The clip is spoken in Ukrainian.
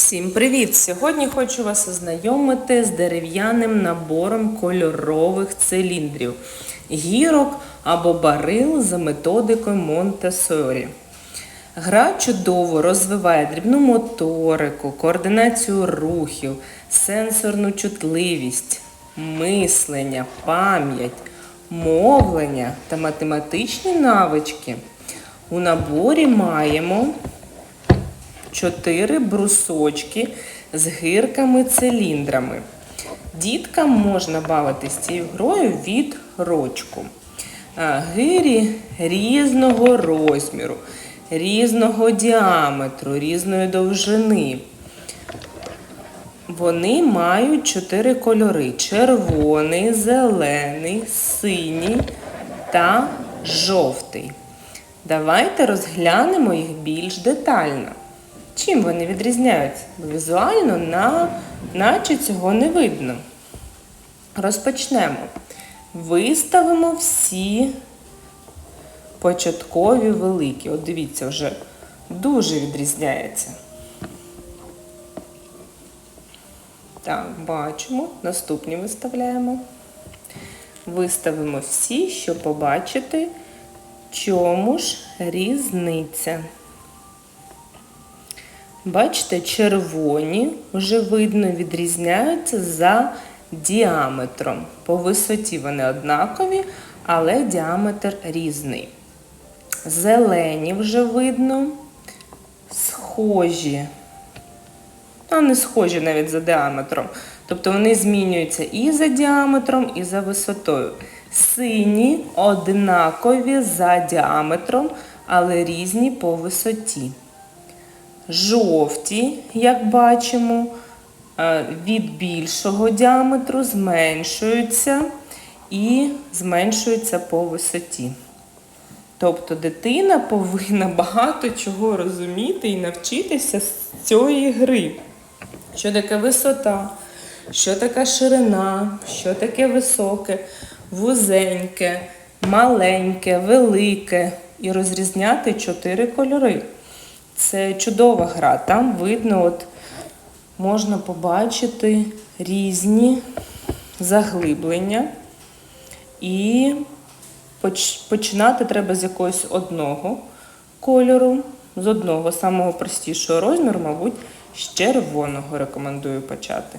Всім привіт! Сьогодні хочу вас ознайомити з дерев'яним набором кольорових циліндрів, гірок або барил за методикою Монтесорі. Гра чудово розвиває дрібну моторику, координацію рухів, сенсорну чутливість, мислення, пам'ять, мовлення та математичні навички. У наборі маємо чотири брусочки з гирками-циліндрами. Діткам можна бавитися цією грою від рочку. Гирі різного розміру, різного діаметру, різної довжини. Вони мають чотири кольори: червоний, зелений, синій та жовтий. Давайте розглянемо їх більш детально. Чим вони відрізняються? Бо Візуально на, наче цього не видно. Розпочнемо. Виставимо всі початкові великі. От дивіться, вже дуже відрізняється. Так, бачимо. Наступні виставляємо. Виставимо всі, щоб побачити, чому ж різниця. Бачите, червоні вже видно відрізняються за діаметром. По висоті вони однакові, але діаметр різний. Зелені вже видно, схожі, а не схожі навіть за діаметром. Тобто вони змінюються і за діаметром, і за висотою. Сині однакові за діаметром, але різні по висоті. Жовті, як бачимо, е, від більшого діаметру зменшуються і зменшуються по висоті. Тобто дитина повинна багато чого розуміти і навчитися з цієї гри. Що таке висота, що таке ширина, що таке високе, вузеньке, маленьке, велике. І розрізняти чотири кольори. Це чудова гра. Там видно, от можна побачити різні заглиблення. І починати треба з якогось одного кольору, з одного самого простішого розміру, мабуть, з червоного рекомендую почати.